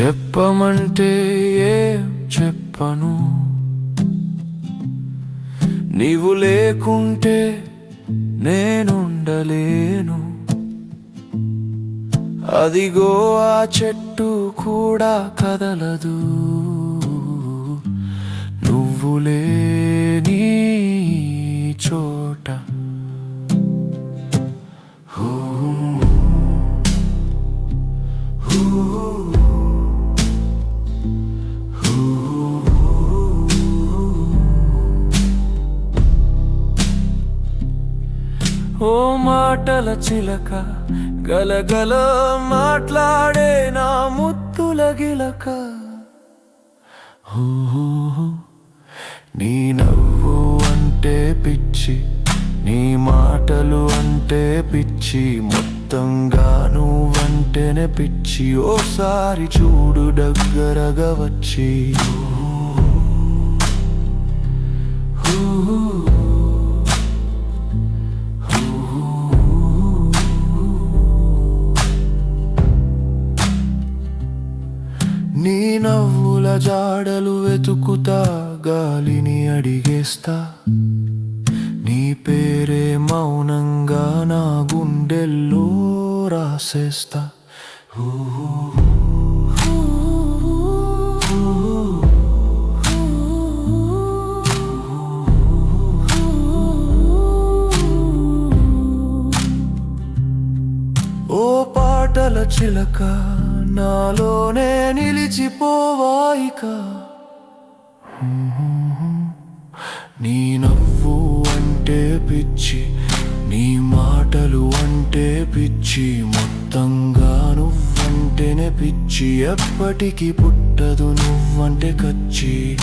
చెప్పమంటే ఏం చెప్పను? నీవు లేకుంటే నేనుండలేను. అదిగో ఆ చెట్టు కూడా కదలదు. నువ్వు లేని చోట. హూ, ఓ మాటల చిలక గలగల మాట్లాడే నా ముత్తుల గిలక. నీ నవ్వు అంటే పిచ్చి నీ మాటలు అంటే పిచ్చి మొత్తంగా నువ్వంటేనే పిచ్చి. ఓసారి చూడు దగ్గరగా వచ్చి. నీ నవ్వుల జాడలు వెతుకుతా గాలిని అడిగేస్తా. నీ పేరే మౌనంగా నా గుండెల్లో రాసేస్తా. ఊహూ. చిలక నాలోనే నిలిచిపోవాయిక నీ నవ్వు అంటే పిచ్చి నీ మాటలు అంటే పిచ్చి మొత్తంగా నువ్వంటేనే పిచ్చి. ఎప్పటికీ పుట్టదు నువ్వంటే కచ్చి.